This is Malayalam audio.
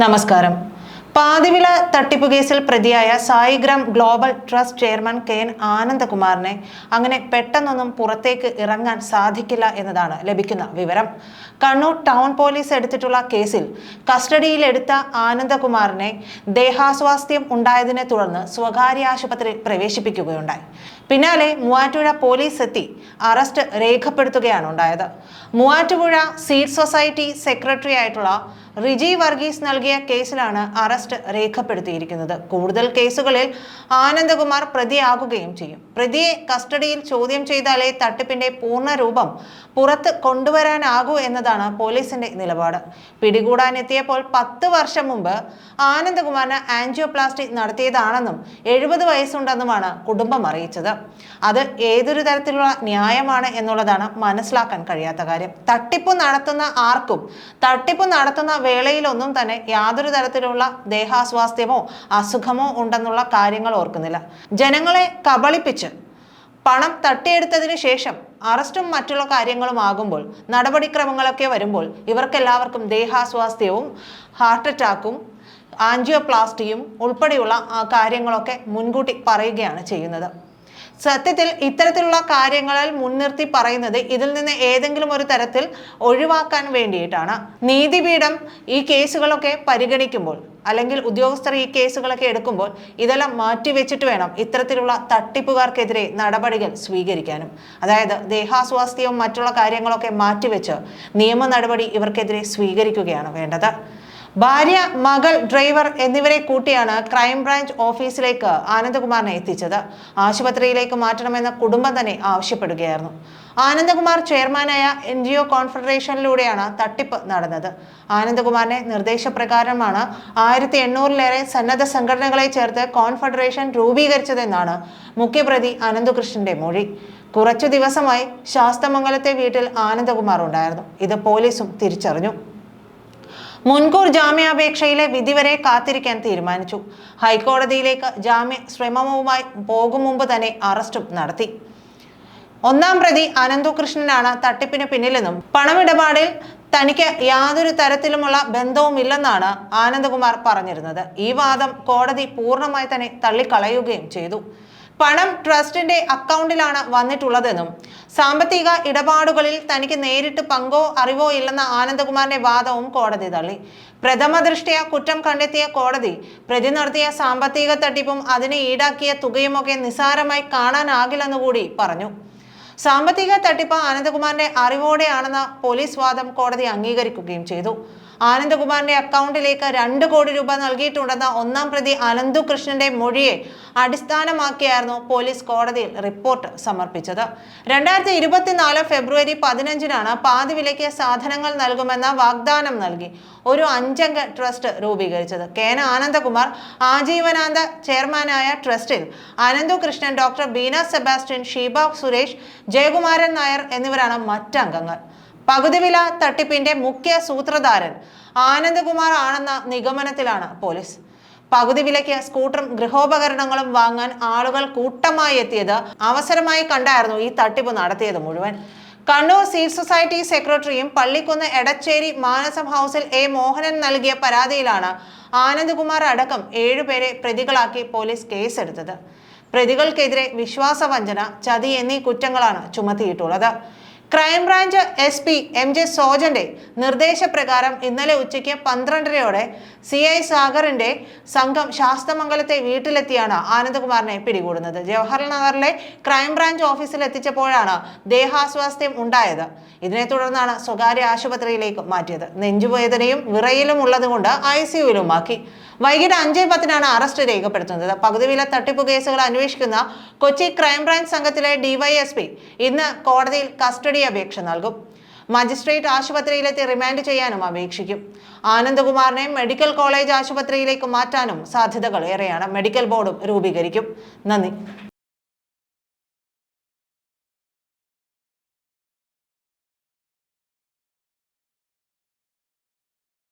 നമസ്കാരം. പാതിവില തട്ടിപ്പ് കേസിൽ പ്രതിയായ Saigram global trust chairman K N ആനന്ദകുമാറിനെ അങ്ങനെ പെട്ടെന്നൊന്നും പുറത്തേക്ക് ഇറങ്ങാൻ സാധിക്കില്ല എന്നതാണ് ലഭിക്കുന്ന വിവരം. കണ്ണൂർ ടൗൺ പോലീസ് എടുത്തിട്ടുള്ള കേസിൽ കസ്റ്റഡിയിലെടുത്ത ആനന്ദകുമാറിനെ ദേഹാസ്വാസ്ഥ്യം ഉണ്ടായതിനെ തുടർന്ന് സ്വകാര്യ ആശുപത്രിയിൽ പ്രവേശിപ്പിക്കുകയുണ്ടായി. പിന്നാലെ മൂവാറ്റുപുഴ പോലീസ് എത്തി അറസ്റ്റ് രേഖപ്പെടുത്തുകയാണ് ഉണ്ടായത്. മൂവാറ്റുപുഴ സീഡ് സൊസൈറ്റി സെക്രട്ടറി ആയിട്ടുള്ള റിജി വർഗീസ് നൽകിയ കേസിലാണ് അറസ്റ്റ് രേഖപ്പെടുത്തിയിരിക്കുന്നത്. കൂടുതൽ കേസുകളിൽ ആനന്ദകുമാർ പ്രതിയാകുകയും ചെയ്യും. പ്രതിയെ കസ്റ്റഡിയിൽ ചോദ്യം ചെയ്താലേ തട്ടിപ്പിന്റെ പൂർണ രൂപം പുറത്ത് കൊണ്ടുവരാനാകൂ എന്നതാണ് പോലീസിന്റെ നിലപാട്. പിടികൂടാനെത്തിയപ്പോൾ പത്ത് വർഷം മുമ്പ് ആനന്ദകുമാറിന് ആൻജിയോപ്ലാസ്റ്റി നടത്തിയതാണെന്നും എഴുപത് വയസ്സുണ്ടെന്നുമാണ് കുടുംബം അറിയിച്ചത്. അത് ഏതൊരു തരത്തിലുള്ള ന്യായമാണ് എന്നുള്ളതാണ് മനസ്സിലാക്കാൻ കഴിയാത്ത കാര്യം. തട്ടിപ്പ് നടത്തുന്ന ആർക്കും തട്ടിപ്പ് നടത്തുന്ന വേളയിലൊന്നും തന്നെ യാതൊരു തരത്തിലുള്ള ദേഹാസ്വാസ്ഥ്യമോ അസുഖമോ ഉണ്ടെന്നുള്ള കാര്യങ്ങൾ ഓർക്കുന്നില്ല. ജനങ്ങളെ കബളിപ്പിച്ച് പണം തട്ടിയെടുത്തതിന് ശേഷം അറസ്റ്റും മറ്റുള്ള കാര്യങ്ങളും ആകുമ്പോൾ നടപടിക്രമങ്ങളൊക്കെ വരുമ്പോൾ ഇവർക്കെല്ലാവർക്കും ദേഹാസ്വാസ്ഥ്യവും ഹാർട്ട് അറ്റാക്കും ആൻജിയോപ്ലാസ്റ്റിയും ഉൾപ്പെടെയുള്ള കാര്യങ്ങളൊക്കെ മുൻകൂട്ടി പറയുകയാണ് ചെയ്യുന്നത്. സത്യത്തിൽ ഇത്തരത്തിലുള്ള കാര്യങ്ങളിൽ മുൻനിർത്തി പറയുന്നത് ഇതിൽ നിന്ന് ഏതെങ്കിലും ഒരു തരത്തിൽ ഒഴിവാക്കാൻ വേണ്ടിയിട്ടാണ്. നീതിപീഠം ഈ കേസുകളൊക്കെ പരിഗണിക്കുമ്പോൾ അല്ലെങ്കിൽ ഉദ്യോഗസ്ഥർ ഈ കേസുകളൊക്കെ എടുക്കുമ്പോൾ ഇതെല്ലാം മാറ്റിവെച്ചിട്ട് വേണം ഇത്തരത്തിലുള്ള തട്ടിപ്പുകാർക്കെതിരെ നടപടികൾ സ്വീകരിക്കാനും. അതായത് ദേഹാസ്വാസ്ഥ്യവും മറ്റുള്ള കാര്യങ്ങളൊക്കെ മാറ്റിവെച്ച് നിയമ നടപടി ഇവർക്കെതിരെ സ്വീകരിക്കുകയാണ് വേണ്ടത്. ഭാര്യ മകൾ ഡ്രൈവർ എന്നിവരെ കൂട്ടിയാണ് ക്രൈംബ്രാഞ്ച് ഓഫീസിലേക്ക് ആനന്ദകുമാറിനെ എത്തിച്ചത്. ആശുപത്രിയിലേക്ക് മാറ്റണമെന്ന കുടുംബം തന്നെ ആവശ്യപ്പെടുകയായിരുന്നു. ആനന്ദകുമാർ ചെയർമാനായ എൻ ജി ഒ കോൺഫെഡറേഷനിലൂടെയാണ് തട്ടിപ്പ് നടന്നത്. ആനന്ദകുമാറിന്റെ നിർദ്ദേശപ്രകാരമാണ് ആയിരത്തി എണ്ണൂറിലേറെ സന്നദ്ധ സംഘടനകളെ ചേർത്ത് കോൺഫെഡറേഷൻ രൂപീകരിച്ചതെന്നാണ് മുഖ്യപ്രതി അനന്തകൃഷ്ണന്റെ മൊഴി. കുറച്ചു ദിവസമായി ശാസ്തമംഗലത്തെ വീട്ടിൽ ആനന്ദകുമാർ ഉണ്ടായിരുന്നു. ഇത് പോലീസും തിരിച്ചറിഞ്ഞു. മുൻകൂർ ജാമ്യാപേക്ഷയിലെ വിധി വരെ കാത്തിരിക്കാൻ തീരുമാനിച്ചു. ഹൈക്കോടതിയിലേക്ക് ജാമ്യ ശ്രമവുമായി പോകും മുമ്പ് തന്നെ അറസ്റ്റും നടത്തി. ഒന്നാം പ്രതി അനന്തകൃഷ്ണനാണ് തട്ടിപ്പിന് പിന്നിലെന്നും പണമിടപാടിൽ തനിക്ക് യാതൊരു തരത്തിലുമുള്ള ബന്ധവുമില്ലെന്നാണ് ആനന്ദകുമാർ പറഞ്ഞിരുന്നത്. ഈ വാദം കോടതി പൂർണമായി തന്നെ തള്ളിക്കളയുകയും ചെയ്തു. പണം ട്രസ്റ്റിന്റെ അക്കൗണ്ടിലാണ് വന്നിട്ടുള്ളതെന്നും സാമ്പത്തിക ഇടപാടുകളിൽ തനിക്ക് നേരിട്ട് പങ്കോ അറിവോ ഇല്ലെന്ന ആനന്ദകുമാറിന്റെ വാദവും കോടതി തള്ളി. പ്രഥമ ദൃഷ്ടിയ കുറ്റം കണ്ടെത്തിയ കോടതി പ്രതി നടത്തിയ സാമ്പത്തിക തട്ടിപ്പും അതിനെ ഈടാക്കിയ തുകയുമൊക്കെ നിസ്സാരമായി കാണാനാകില്ലെന്നുകൂടി പറഞ്ഞു. സാമ്പത്തിക തട്ടിപ്പ് ആനന്ദകുമാറിന്റെ അറിവോടെയാണെന്ന പോലീസ് വാദം കോടതി അംഗീകരിക്കുകയും ചെയ്തു. ആനന്ദകുമാറിന്റെ അക്കൗണ്ടിലേക്ക് രണ്ട് കോടി രൂപ നൽകിയിട്ടുണ്ടെന്ന ഒന്നാം പ്രതി അനന്തു കൃഷ്ണന്റെ മൊഴിയെ അടിസ്ഥാനമാക്കിയായിരുന്നു പോലീസ് കോടതിയിൽ റിപ്പോർട്ട് സമർപ്പിച്ചത്. രണ്ടായിരത്തി ഇരുപത്തിനാല് ഫെബ്രുവരി പതിനഞ്ചിനാണ് പാതി വിലയ്ക്ക് സാധനങ്ങൾ നൽകുമെന്ന വാഗ്ദാനം നൽകി ഒരു അഞ്ചംഗ ട്രസ്റ്റ് രൂപീകരിച്ചത്. കെ എൻ ആനന്ദകുമാർ ആജീവനാന്ത ചെയർമാനായ ട്രസ്റ്റിൽ അനന്തു കൃഷ്ണൻ ഡോക്ടർ ബീന സെബാസ്റ്റ്യൻ ഷീബ സുരേഷ് ജയകുമാരൻ നായർ എന്നിവരാണ് മറ്റംഗങ്ങൾ. പകുതി വില തട്ടിപ്പിന്റെ മുഖ്യ സൂത്രധാരൻ ആനന്ദകുമാർ ആണെന്ന നിഗമനത്തിലാണ് പോലീസ്. പകുതി വിലയ്ക്ക് സ്കൂട്ടറും ഗൃഹോപകരണങ്ങളും വാങ്ങാൻ ആളുകൾ കൂട്ടമായി എത്തിയത് അവസരമായി കണ്ടായിരുന്നു ഈ തട്ടിപ്പ് നടത്തിയത് മുഴുവൻ. കണ്ണൂർ സീഡ് സൊസൈറ്റി സെക്രട്ടറിയും പള്ളിക്കുന്ന് എടച്ചേരി മാനസം ഹൗസിൽ എ മോഹനൻ നൽകിയ പരാതിയിലാണ് ആനന്ദ്കുമാർ അടക്കം ഏഴുപേരെ പ്രതികളാക്കി പോലീസ് കേസെടുത്തത്. പ്രതികൾക്കെതിരെ വിശ്വാസവഞ്ചന ചതി എന്നീ കുറ്റങ്ങളാണ് ചുമത്തിയിട്ടുള്ളത്. Crime branch S P M J സോജന്റെ നിർദ്ദേശപ്രകാരം ഇന്നലെ ഉച്ചയ്ക്ക് പന്ത്രണ്ടരയോടെ സി ഐ സാഗറിന്റെ സംഘം ശാസ്തമംഗലത്തെ വീട്ടിലെത്തിയാണ് ആനന്ദകുമാറിനെ പിടികൂടുന്നത്. ജവഹർലാൽ നഗറിലെ ക്രൈംബ്രാഞ്ച് ഓഫീസിൽ എത്തിച്ചപ്പോഴാണ് ദേഹാസ്വാസ്ഥ്യം ഉണ്ടായത്. ഇതിനെ തുടർന്നാണ് സ്വകാര്യ ആശുപത്രിയിലേക്ക് മാറ്റിയത്. നെഞ്ചുവേദനയും വിറയിലും ഉള്ളതുകൊണ്ട് ഐ സിയുവിലുമാക്കി വൈകിട്ട് അഞ്ചേ പത്തിനാണ് അറസ്റ്റ് രേഖപ്പെടുത്തുന്നത്. പകുതി വില തട്ടിപ്പ് കേസുകൾ അന്വേഷിക്കുന്ന കൊച്ചി ക്രൈംബ്രാഞ്ച് സംഘത്തിലെ ഡിവൈഎസ്പി ഇന്ന് കോടതിയിൽ കസ്റ്റഡി അപേക്ഷ നൽകും. മജിസ്ട്രേറ്റ് ആശുപത്രിയിലെത്തി റിമാൻഡ് ചെയ്യാനും അപേക്ഷിക്കും. ആനന്ദകുമാറിനെ മെഡിക്കൽ കോളേജ് ആശുപത്രിയിലേക്ക് മാറ്റാനും സാധ്യതകൾ ഏറെയാണ്. മെഡിക്കൽ ബോർഡും രൂപീകരിക്കും. നന്ദി.